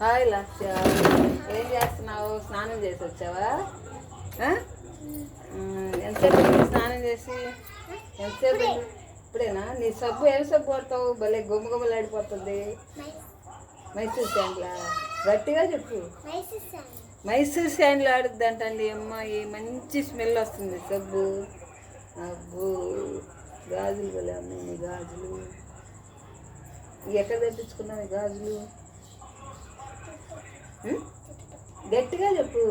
Hi లక్ష్య. ఏం చేస్తున్నావు? స్నానం చేసి వచ్చావా? ఎంతసేపు స్నానం చేసి? ఎంతసేపు ఇప్పుడేనా? నీ సబ్బు ఏం సబ్బు పడతావు భలే గుమ్మ గుమ్మలాడిపోతుంది మైసూర్ శాండ్లా? గట్టిగా చెప్పు. మైసూర్ శాండ్లు ఆడుద్దంటండి అమ్మాయి మంచి స్మెల్ వస్తుంది సబ్బు. అబ్బో గాజులు భలే అమ్మాయి నీ గాజులు. ఎక్కడ తెప్పించుకున్నావు గాజులు? గట్టిగా చెప్పు.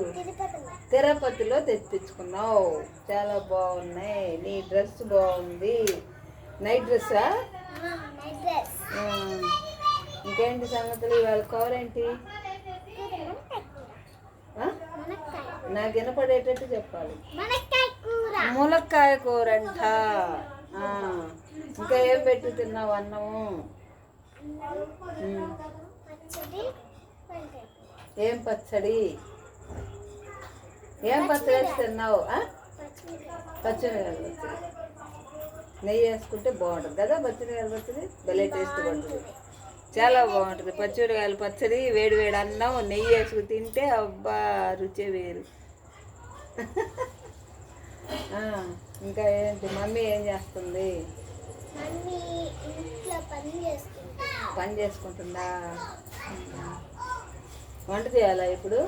తిరుపతిలో తెప్పించుకున్నావు. చాలా బాగున్నాయి. నీ డ్రెస్ బాగుంది. నైట్ డ్రెస్సా? ఇంకేంటి సంగతులు? ఇవాళ కవర్ ఏంటి నాకు వినపడేటట్టు చెప్పాలి. ములక్కాయ కూర అంట ఇంకా ఏం పెట్టి తిన్నావు అన్నము? ఏం పచ్చడి? ఏం పచ్చడి వేసి తిన్నావు? పచ్చిమిరకాయల పచ్చడి. నెయ్యి వేసుకుంటే బాగుంటుంది కదా పచ్చిమిరకాయల పచ్చడి? భలే టేస్ట్ ఉంటుంది చాలా బాగుంటుంది పచ్చిమిరకాయల పచ్చడి వేడి వేడి అన్నం నెయ్యి వేసుకుని తింటే అబ్బా రుచి వేరు. ఇంకా ఏంటి? మమ్మీ ఏం చేస్తుంది? పని చేసుకుంటుందా? వంట చేయాలా ఇప్పుడు.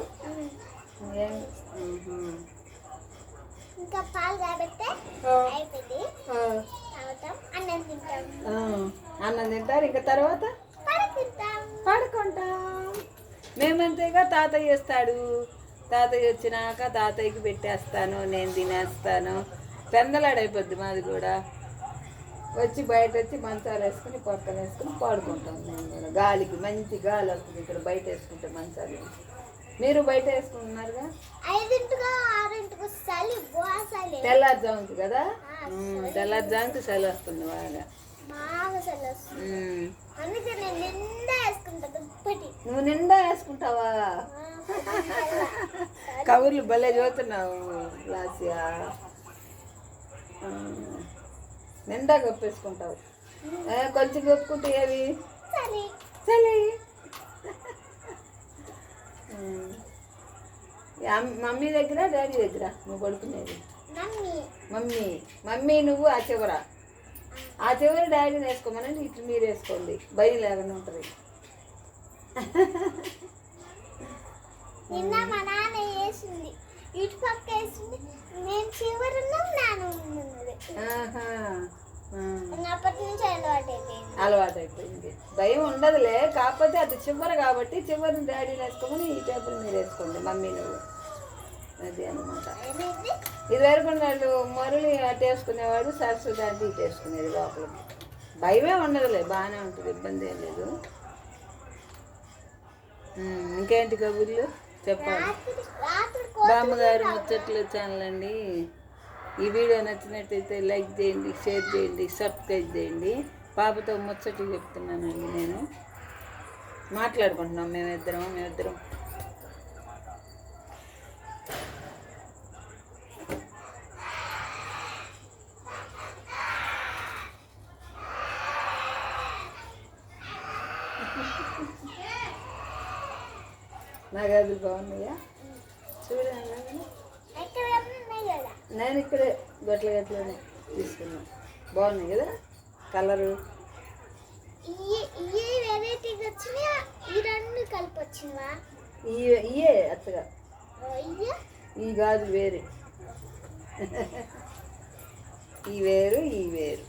ఇంకా పాలు కాబట్టే ఆ, అయిపోయింది. ఆ, తాగుతాం అన్నం తింటాం. ఆ. అన్నం తింటారు. ఇంకా తర్వాత? పడుకుంటాం. పడుకుంటాం. మేమంతేగా తాతయ్య వస్తాడు. తాతయ్య వచ్చినాక తాతయ్యకి పెట్టేస్తాను నేను తినేస్తాను. పెందలాడైపోద్ది మాది కూడా. వచ్చి బయట వచ్చి మంచాలు వేసుకుని పక్కన వేసుకుని పాడుకుంటాం మేము కూడా. గాలికి మంచి గాలి వస్తుంది ఇక్కడ బయట వేసుకుంటే మంచాలు మీరు బయట వేసుకుంటున్నారుగా? తెల్లారుజాముకి కదా? తెల్లారుజాముకి చలి. వస్తుంది బాగా. నువ్వు నిండా వేసుకుంటావా? కబుర్లు భలే చదువుతున్నావు లాసియా. నిండా కప్పేసుకుంటావు ఏ, కొంచెం కప్పుకుంటే ఏవి? చలి. మమ్మీ దగ్గర డాడీ దగ్గర నువ్వు పడుకునేది మమ్మీ. మమ్మీ. నువ్వు ఆ చివర. ఆ చివర డాడీని వేసుకోమని ఇటు మీరు వేసుకోండి. భయం లేకుండా ఉంటుంది. నిన్న మా నాన్న వేసింది. ఇటు పక్క వేసింది. నేను చివరను నాన్న ఉన్నది ఆహా. ఆ. ఇంకా అప్పటి నుంచి అలవాటు అయిపోయింది భయం ఉండదులే కాకపోతే అది చివరి కాబట్టి చివరిని డాడీని వేసుకోమని ఈ టేబుల్ మీరు వేసుకోండి మమ్మీ నువ్వు. అది అనమాట ఇది వరకు వాళ్ళు మురళి అటు వేసుకునేవాడు సరస్వతి అంటే ఇటు వేసుకునేది లోపలికి. భయమే ఉండదులే బాగానే ఉంటుంది ఇబ్బంది ఏం లేదు. ఇంకేంటి కబుర్లు? చెప్పాలి. బామ్మగారు ముచ్చట్లు ఛానల్ అండి ఈ వీడియో నచ్చినట్టయితే లైక్ చేయండి షేర్ చేయండి సబ్స్క్రైబ్ చేయండి. పాపతో ముచ్చట్లు చెప్తున్నానండి నేను. మాట్లాడుకుంటున్నాం మేమిద్దరం మేమిద్దరం. నా గదులు బాగున్నాయా? చూడండి. నేను ఇక్కడే గట్ల గట్లనే తీసుకున్నా బాగున్నాయి కదా? కలరు? ఈ ఈ వెరైటీగా వచ్చినాయా ఈ రెండు కలిపి వచ్చినవా ఈ ఇయే? అత్తగా ఈ గాజు వేరే. ఈ వేరు ఈ వేరు.